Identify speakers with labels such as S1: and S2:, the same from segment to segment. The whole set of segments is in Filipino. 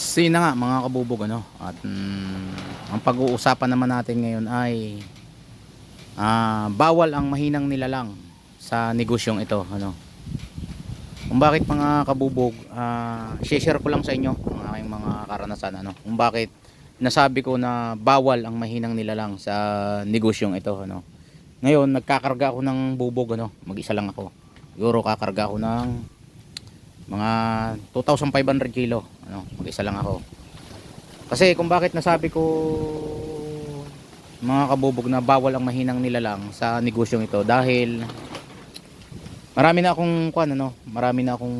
S1: Sina nga mga kabubog ano at mm, ang pag-uusapan naman natin ngayon ay ah, bawal ang mahinang nilalang sa negosyong ito ano. Kung bakit mga kabubog, ah, share ko lang sa inyo ang aking mga karanasan ano. Kung bakit nasabi ko na bawal ang mahinang nilalang sa negosyong ito ano. Ngayon nagkakarga ako ng bubog ano, mag-isa lang ako. Siguro kakarga ako ng mga 2,500 kilo ano, mag-isa lang ako. Kasi kung bakit nasabi ko mga kabubog na bawal ang mahinang nilalang sa negosyong ito dahil marami na akong kwan ano, marami na akong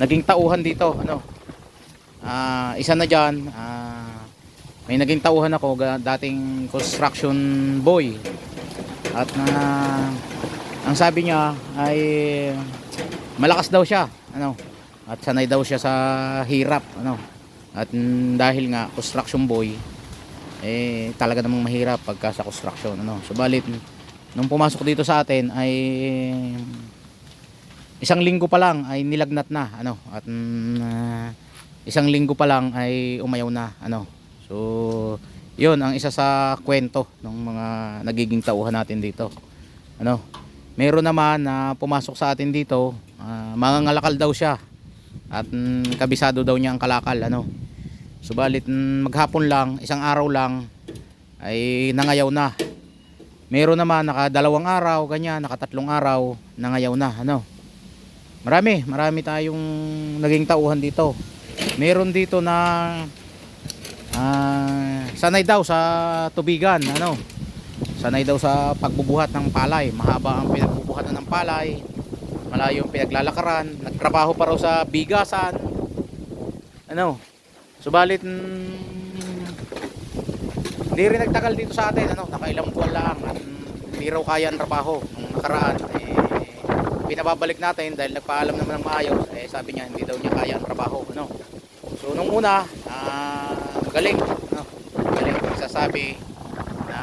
S1: naging tauhan dito ano. Ah, isa na diyan may naging tauhan ako dating construction boy. At na ang sabi niya ay malakas daw siya ano at sanay daw siya sa hirap ano. At dahil nga construction boy eh talaga namang mahirap pagka sa construction ano. Subalit nung pumasok dito sa atin ay isang linggo pa lang ay nilagnat na ano. At mm, isang linggo pa lang ay umayaw na ano. So yun ang isa sa kwento ng mga nagiging tauhan natin dito ano. Meron naman na pumasok sa atin dito ah, mangangalakal daw siya at mm, kabisado daw niya ang kalakal ano. Subalit mm, maghapon lang isang araw lang ay nangayaw na. Meron naman nakadalawang araw ganyan nakatatlong araw nangayaw na ano. Marami marami tayong naging tauhan dito. Meron dito na ah, sanay daw sa tubigan ano. Sanay daw sa pagbubuhat ng palay mahaba ang pinagbubuhatan ng palay malayo ang pinaglalakaran nagtrabaho pa raw sa bigasan. Ano? Subalit mm, hindi rin nagtagal dito sa atin. Ano nakailang buwan lang at mm, hindi raw kaya ang trabaho nung nakaraan. Eh, pinababalik natin dahil nagpaalam naman ng maayos. Eh sabi niya hindi daw niya kaya ang trabaho. Ano? So nung una ah, galing. Ano? Galing sasabi na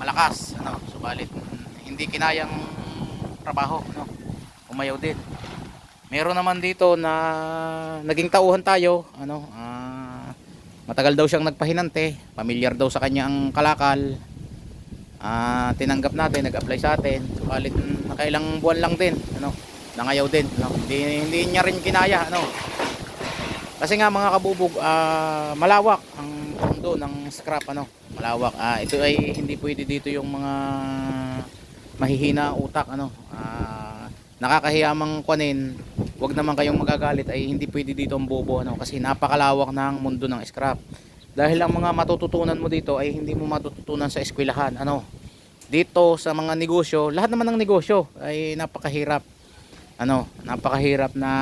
S1: malakas. Ano? Subalit mm, hindi kinayang trabaho. Ano umayaw din. Meron naman dito na naging tauhan tayo ano ah, matagal daw siyang nagpahinante pamilyar daw sa kanya ang kalakal. Ah, tinanggap natin nag-apply sa atin. Subalit nakailang buwan lang din ano nangayaw din ano hindi, hindi niya rin kinaya ano. Kasi nga mga kabubog ah, malawak ang mundo ng scrap ano. Malawak. Ah, ito ay hindi pwede dito yung mga mahihina utak ano. Ah, nakakahiyamang kwanin wag naman kayong magagalit ay hindi pwede dito ang bobo ano? Kasi napakalawak ng mundo ng scrap. Dahil ang mga matututunan mo dito ay hindi mo matututunan sa eskwelahan ano? Dito sa mga negosyo lahat naman ng negosyo ay napakahirap ano? Napakahirap na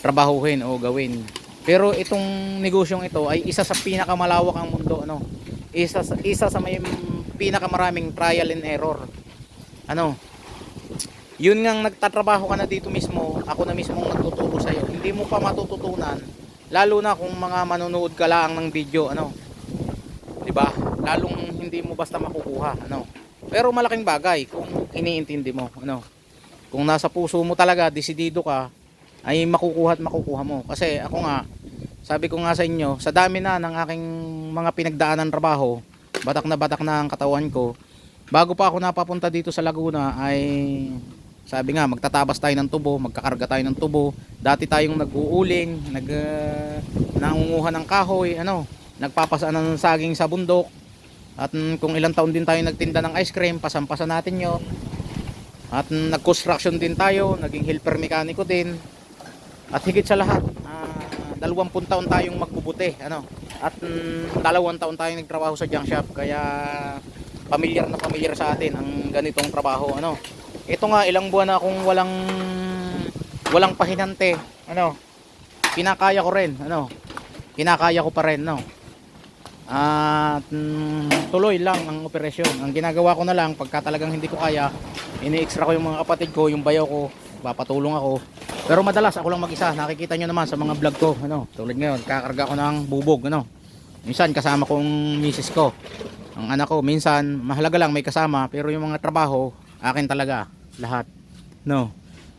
S1: trabahuhin o gawin. Pero itong negosyong ito ay isa sa pinakamalawak ang mundo ano? Isa sa, isa sa may pinakamaraming trial and error ano yun nga nagtatrabaho ka na dito mismo ako na mismo nagtuturo sa iyo hindi mo pa matututunan lalo na kung mga manonood ka lang ng video ano? 'di ba lalong hindi mo basta makukuha ano? Pero malaking bagay kung iniintindi mo ano? Kung nasa puso mo talaga desidido ka ay makukuha at makukuha mo. Kasi ako nga sabi ko nga sa inyo sa dami na ng aking mga pinagdaanan trabaho batak na batak na ang katawan ko bago pa ako napapunta dito sa Laguna ay sabi nga magtatabas tayo ng tubo magkakarga tayo ng tubo. Dati tayong nag-uuling nag uh, nangunguha ng kahoy ano nagpapasaan ng saging sa bundok. At mm, kung ilang taon din tayo nagtinda ng ice cream pasampasan natin yun. At mm, nag-construction din tayo naging helper mekaniko din. At higit sa lahat ah, dalawampung taon tayong magbubuti ano. At mm, dalawang taon tayong nagtrabaho sa junk shop kaya pamilyar na pamilyar sa atin ang ganitong trabaho ano ito nga ilang buwan na akong walang walang pahinante ano? Kinakaya ko rin ano? Kinakaya ko pa rin no? At mm, tuloy lang ang operasyon. Ang ginagawa ko na lang pagka talagang hindi ko kaya ini-extra ko yung mga kapatid ko yung bayaw ko papatulong ako. Pero madalas ako lang mag-isa. Nakikita nyo naman sa mga vlog ko ano? Tulad ngayon kakarga ko ng bubog ano? Minsan kasama kong misis ko ang anak ko. Minsan mahalaga lang may kasama pero yung mga trabaho akin talaga lahat no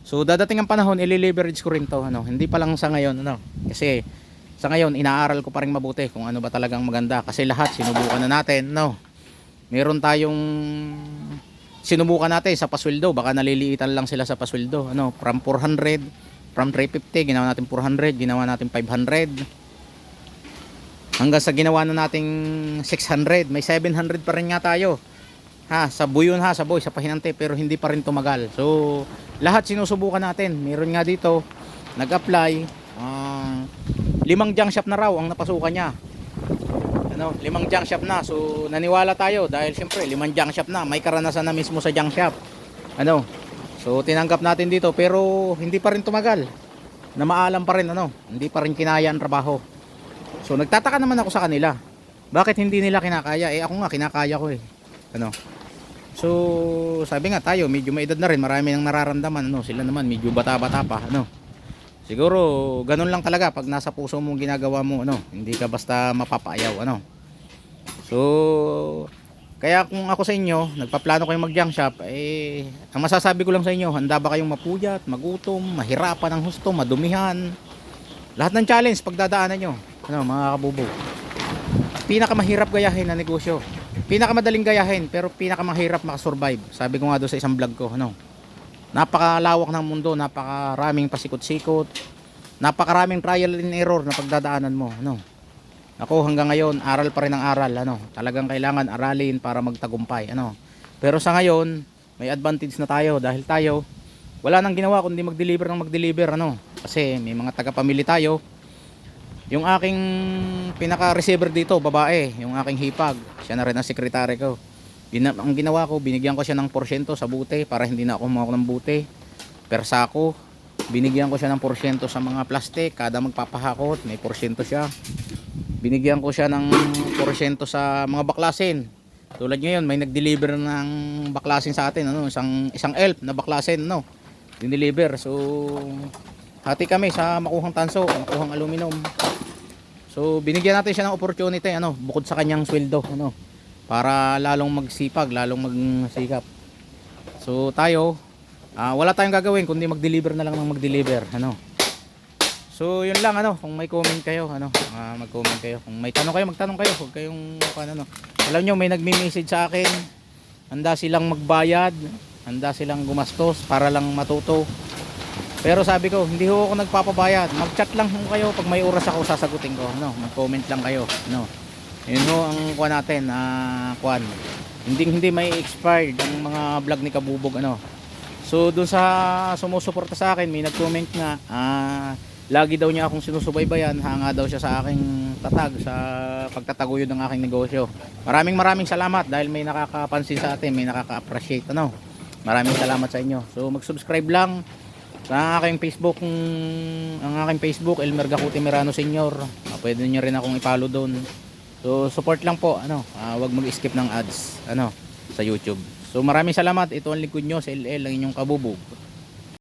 S1: So dadating ang panahon, ili-leverage ko rin to, ano. Hindi pa lang sa ngayon, ano. Kasi sa ngayon inaaral ko pa rin mabuti kung ano ba talagang maganda kasi lahat sinubukan na natin, no. Meron tayong sinubukan natin sa pasweldo, baka naliliitan lang sila sa pasweldo, ano, from 400, from 350, ginawa natin 400, ginawa natin 500. Hanggang sa ginawa na nating 600, may 700 pa rin nga tayo. Ha, sa buyon ha, sa boy, sa pahinante, pero hindi pa rin tumagal. So, lahat sinusubukan natin. Meron nga dito, nag-apply, ah, limang junk shop na raw ang napasukan niya. Ano, limang junk shop na. So, naniwala tayo dahil siyempre, limang junk shop na. May karanasan na mismo sa junk shop. Ano, so tinanggap natin dito pero hindi pa rin tumagal. Na maalam pa rin ano, hindi pa rin kinaya ang trabaho. So nagtataka naman ako sa kanila. Bakit hindi nila kinakaya? Eh ako nga kinakaya ko eh. Ano? So sabi nga tayo, medyo may edad na rin, marami nang nararamdaman ano, sila naman medyo bata-bata pa, ano. Siguro ganun lang talaga pag nasa puso mo ginagawa mo ano, hindi ka basta mapapayaw ano. So kaya kung ako sa inyo, nagpaplano kayong mag-junk shop, eh, ang masasabi ko lang sa inyo, handa ba kayong mapuyat, magutom, mahirapan ng husto, madumihan. Lahat ng challenge pagdadaanan nyo, ano, mga kabubo. Pinakamahirap gayahin na negosyo. Pinakamadaling gayahin, pero pinakamahirap makasurvive. Sabi ko nga doon sa isang vlog ko, ano. Napakalawak ng mundo, napakaraming pasikot-sikot, napakaraming trial and error na pagdadaanan mo, ano. Ako hanggang ngayon, aral pa rin ang aral, ano. Talagang kailangan aralin para magtagumpay, ano. Pero sa ngayon, may advantage na tayo dahil tayo wala nang ginawa kundi mag-deliver ng mag-deliver, ano. Kasi may mga taga-pamilya tayo. Yung aking pinaka-receiver dito, babae, yung aking hipag, siya na rin ang sekretary ko. Gina- ang ginawa ko, binigyan ko siya ng porsyento sa bute para hindi na ako humawak ng bute. Per sako, binigyan ko siya ng porsyento sa mga plastic, kada magpapahakot, may porsyento siya. Binigyan ko siya ng porsyento sa mga baklasin. Tulad ngayon, may nag-deliver ng baklasin sa atin, ano, isang isang elf na baklasin, no. Dineliver. So hati kami sa makuhang tanso, makuhang aluminum. So binigyan natin siya ng opportunity, ano, bukod sa kanyang sweldo, ano, para lalong magsipag, lalong magsikap. So tayo, ah, wala tayong gagawin kundi mag-deliver na lang ng mag-deliver, ano. So yun lang ano, kung may comment kayo, ano, ah, mag-comment kayo. Kung may tanong kayo, magtanong kayo, huwag kayong ano. Alam nyo, may nagmi-message sa akin. Handa silang magbayad, handa silang gumastos para lang matuto. Pero sabi ko, hindi ho ako nagpapabayad. Mag-chat lang ho kayo pag may oras ako sasagutin ko. No, mag-comment lang kayo. No. Yun ho ang kuha natin, ah, kuan. Hindi hindi may expired ang mga vlog ni Kabubog ano. So doon sa sumusuporta sa akin, may nag-comment nga, ah, lagi daw niya akong sinusubaybayan, hanga daw siya sa aking tatag sa pagtataguyod ng aking negosyo. Maraming maraming salamat dahil may nakakapansin sa atin, may nakaka-appreciate ano. Maraming salamat sa inyo. So mag-subscribe lang sa aking Facebook, mm, ang aking Facebook Elmer Gacuti Mirano Senior. Ah, pwede niyo rin akong i-follow doon. So support lang po, ano, ah, wag mag-skip ng ads, ano, sa YouTube. So maraming salamat. Ito ang lingkod nyo sa LL, ang inyong kabubog.